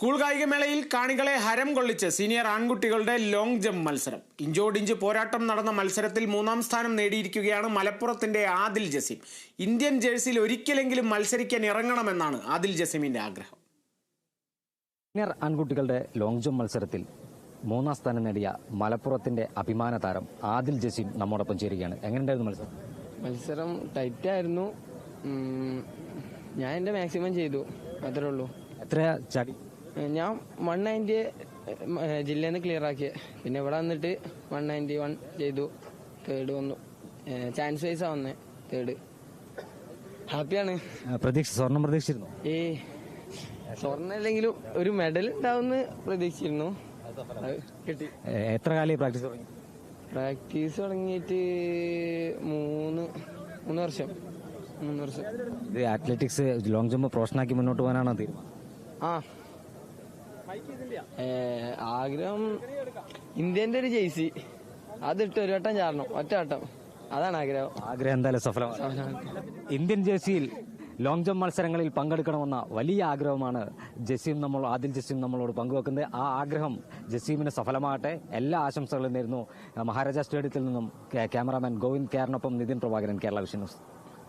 School കായികമേളയിൽ കാണികളെ ഹരം കൊള്ളിച്ച് സീനിയർ ആൺകുട്ടികളുടെ ലോങ് ജമ്പ് മത്സരം. ഇഞ്ചോടിഞ്ച് പോരാട്ടം നടന്ന മത്സരത്തിൽ മൂന്നാം സ്ഥാനം നേടിയിരിക്കുകയാണ് മലപ്പുറത്തിന്റെ ആദിൽ ജസീം. ഇന്ത്യൻ ജേഴ്സിയിൽ ഒരിക്കലെങ്കിലും മത്സരിക്കാൻ ഇറങ്ങണമെന്നാണ് ആദിൽ ജസീമിന്റെ ആഗ്രഹം. സീനിയർ ആൺകുട്ടികളുടെ ലോങ് ജമ്പ് മത്സരത്തിൽ മൂന്നാം സ്ഥാനം നേടിയ മലപ്പുറത്തിന്റെ അഭിമാന താരം ആദിൽ ജസീം നമ്മോടൊപ്പം ചേരുകയാണ്. എങ്ങനെയുണ്ടായിരുന്നു മത്സരം? മത്സരം ടൈറ്റ് ആയിരുന്നു. ഞാൻ എന്റെ മാക്സിമം ചെയ്തു. അത്രേ ഉള്ളൂ. എത്ര ചാടി? ഞാൻ വൺ നയന്റി ജില്ലയിൽ നിന്ന് ക്ലിയർ ആക്കിയത് പിന്നെ ഇവിടെ വന്നിട്ട് വൺ നയന്റി വൺ ചെയ്തു. തേർഡ് വന്നു. ചാൻസ് വൈസ് ആ വന്നേ. തേർഡ് ഹാപ്പിയാണ് പ്രതീക്ഷ. സ്വർണം പ്രതീക്ഷിച്ചിരുന്നു? ഏ സ്വർണ അല്ലെങ്കിലും ഒരു മെഡൽ ഉണ്ടാവുമെന്ന് പ്രതീക്ഷിച്ചിരുന്നു. കിട്ടി. എത്ര കാലം പ്രാക്ടീസ് തുടങ്ങി? പ്രാക്ടീസ് തുടങ്ങിയിട്ട് മൂന്ന് മൂന്ന് വർഷം. മൂന്ന് വർഷം. ഇത് അത്ലറ്റിക്സ് ലോങ് ജമ്പ് പ്രൊഫഷനാക്കി മുന്നോട്ട് പോകാനാണോ തീരുമാനം? ആ ആഗ്രഹം ഇന്ത്യന്റെ ഒരു ജേഴ്സി. അതിട്ട് ഒരു വട്ടം ചാരണം ഒറ്റ വട്ടം. അതാണ് ആഗ്രഹം. ആഗ്രഹം എന്തായാലും സഫലം ഇന്ത്യൻ ജേഴ്സിയിൽ ലോങ് ജമ്പ് മത്സരങ്ങളിൽ പങ്കെടുക്കണമെന്ന വലിയ ആഗ്രഹമാണ് ജസീം നമ്മൾ ആദിൽ ജസീം നമ്മളോട് പങ്കുവെക്കുന്നത്. ആ ആഗ്രഹം ജസീമിന് സഫലമാകട്ടെ. എല്ലാ ആശംസകളും നേരുന്നു. മഹാരാജ സ്റ്റേഡിയത്തിൽ നിന്നും ക്യാമറാമാൻ ഗോവിന്ദ് കെയറിനൊപ്പം നിതിൻ പ്രഭാകരൻ കേരള വിഷൻ ന്യൂസ്.